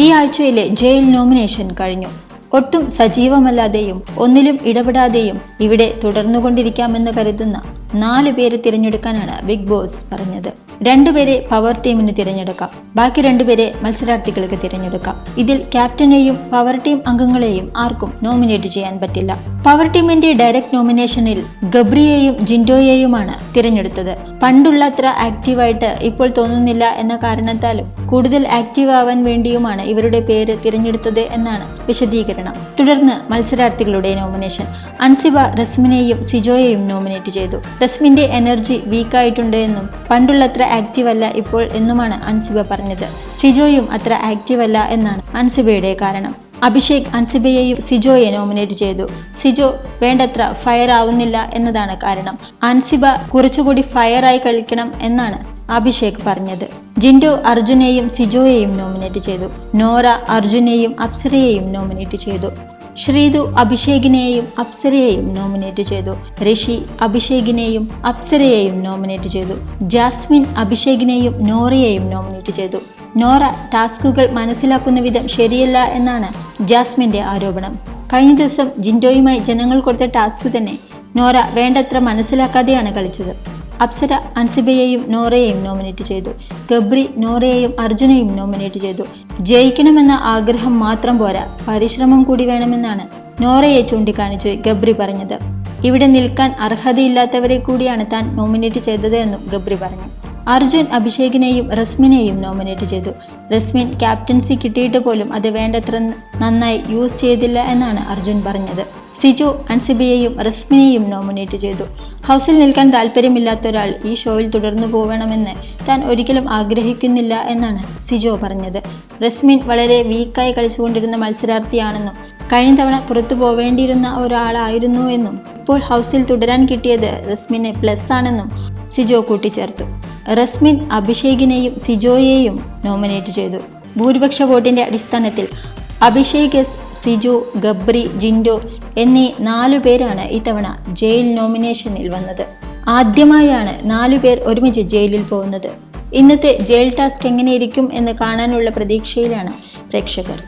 ഈ ആഴ്ചയിലെ jail nomination കഴിഞ്ഞു. ഒട്ടും സജീവമല്ലാതെയും ഒന്നിലും ഇടപെടാതെയും ഇവിടെ തുടർന്നുകൊണ്ടിരിക്കാമെന്ന് കരുതുന്ന നാല് പേര് തിരഞ്ഞെടുക്കാനാണ് ബിഗ് ബോസ് പറഞ്ഞത്. രണ്ടുപേരെ പവർ ടീമിന് തിരഞ്ഞെടുക്കാം. ബാക്കി രണ്ടുപേരെ മത്സരാർത്ഥികൾക്ക് തിരഞ്ഞെടുക്കാം. ഇതിൽ ക്യാപ്റ്റനെയും പവർ ടീം അംഗങ്ങളെയും ആർക്കും നോമിനേറ്റ് ചെയ്യാൻ പറ്റില്ല. പവർ ടീമിന്റെ ഡയറക്ട് നോമിനേഷനിൽ ഗബ്രിയെയും ജിൻഡോയെയുമാണ് തിരഞ്ഞെടുത്തത്. പണ്ടുള്ളത്ര ആക്റ്റീവായിട്ട് ഇപ്പോൾ തോന്നുന്നില്ല എന്ന കാരണത്താലും കൂടുതൽ ആക്റ്റീവ് ആവാൻ വേണ്ടിയുമാണ് ഇവരുടെ പേര് തിരഞ്ഞെടുത്തത് എന്നാണ് വിശദീകരണം. തുടർന്ന് മത്സരാർത്ഥികളുടെ നോമിനേഷൻ അൻസിബ റസ്മിനെയും സിജോയെയും നോമിനേറ്റ് ചെയ്തു. റസ്മിന്റെ എനർജി വീക്കായിട്ടുണ്ട് എന്നും പണ്ടുള്ളത്ര ആക്റ്റീവ് അല്ല ഇപ്പോൾ എന്നുമാണ് അൻസിബ പറഞ്ഞത്. സിജോയും അത്ര ആക്റ്റീവ് അല്ല എന്നാണ് അൻസിബയുടെ കാരണം. അഭിഷേക് അൻസിബയെയും സിജോയെ നോമിനേറ്റ് ചെയ്തു. സിജോ വേണ്ടത്ര ഫയർ ആവുന്നില്ല എന്നതാണ് കാരണം. അൻസിബ കുറച്ചുകൂടി ഫയറായി കളിക്കണം എന്നാണ് അഭിഷേക് പറഞ്ഞത്. ജിൻഡോ അർജുനെയും സിജോയെയും നോമിനേറ്റ് ചെയ്തു. നോറ അർജുനെയും അപ്സരയെയും നോമിനേറ്റ് ചെയ്തു. ശ്രീതു അഭിഷേകിനെയും അപ്സരയെയും നോമിനേറ്റ് ചെയ്തു. ഋഷി അഭിഷേകിനെയും അപ്സരയെയും നോമിനേറ്റ് ചെയ്തു. ജാസ്മിൻ അഭിഷേകിനെയും നോറയെയും നോമിനേറ്റ് ചെയ്തു. നോറ ടാസ്കുകൾ മനസ്സിലാക്കുന്ന വിധം ശരിയല്ല എന്നാണ് ജാസ്മിന്റെ ആരോപണം. കഴിഞ്ഞ ദിവസം ജിൻഡോയുമായി ജനങ്ങൾ കൊടുത്ത ടാസ്ക് തന്നെ നോറ വേണ്ടത്ര മനസ്സിലാക്കാതെയാണ് കളിച്ചത്. അപ്സര അൻസിബയെയും നോറയെയും നോമിനേറ്റ് ചെയ്തു. ഗബ്രി നോറയെയും അർജുനെയും നോമിനേറ്റ് ചെയ്തു. ജയിക്കണമെന്ന ആഗ്രഹം മാത്രം പോരാ. പരിശ്രമം കൂടി വേണമെന്നാണ് നോറയെ ചൂണ്ടിക്കാണിച്ച് ഗബ്രി പറഞ്ഞത്. ഇവിടെ നിൽക്കാൻ അർഹതയില്ലാത്തവരെ കൂടിയാണ് താൻ നോമിനേറ്റ് ചെയ്തത് എന്നും ഗബ്രി പറഞ്ഞു. അർജുൻ അഭിഷേകിനെയും റസ്മിനെയും നോമിനേറ്റ് ചെയ്തു. റസ്മിൻ ക്യാപ്റ്റൻസി കിട്ടിയിട്ട് പോലും അത് വേണ്ടത്ര നന്നായി യൂസ് ചെയ്തില്ല എന്നാണ് അർജുൻ പറഞ്ഞത്. സിജു അൻസിബിയെയും റസ്മിനെയും നോമിനേറ്റ് ചെയ്തു. ഹൗസിൽ നിൽക്കാൻ താല്പര്യമില്ലാത്ത ഒരാൾ ഈ ഷോയിൽ തുടർന്നു പോകണമെന്ന് താൻ ഒരിക്കലും ആഗ്രഹിക്കുന്നില്ല എന്നാണ് സിജോ പറഞ്ഞത്. റസ്മിൻ വളരെ വീക്കായി കളിച്ചുകൊണ്ടിരുന്ന മത്സരാർത്ഥിയാണെന്നും കഴിഞ്ഞ തവണ പുറത്തു പോവേണ്ടിയിരുന്ന ഒരാളായിരുന്നു എന്നും ഇപ്പോൾ ഹൗസിൽ തുടരാൻ കിട്ടിയത് റസ്മിന് പ്ലസ് ആണെന്നും സിജോ കൂട്ടിച്ചേർത്തു. റസ്മിൻ അഭിഷേകിനെയും സിജോയെയും നോമിനേറ്റ് ചെയ്തു. ഭൂരിപക്ഷ വോട്ടിന്റെ അടിസ്ഥാനത്തിൽ അഭിഷേക് എസ് സിജു ഗബ്രി ജിൻഡോ എന്നീ നാലു പേരാണ് ഇത്തവണ ജയിൽ നോമിനേഷനിൽ വന്നത്. ആദ്യമായാണ് നാലു പേർ ഒരുമിച്ച് ജയിലിൽ പോകുന്നത്. ഇന്നത്തെ ജയിൽ ടാസ്ക് എങ്ങനെയിരിക്കും എന്ന് കാണാനുള്ള പ്രതീക്ഷയിലാണ് പ്രേക്ഷകർ.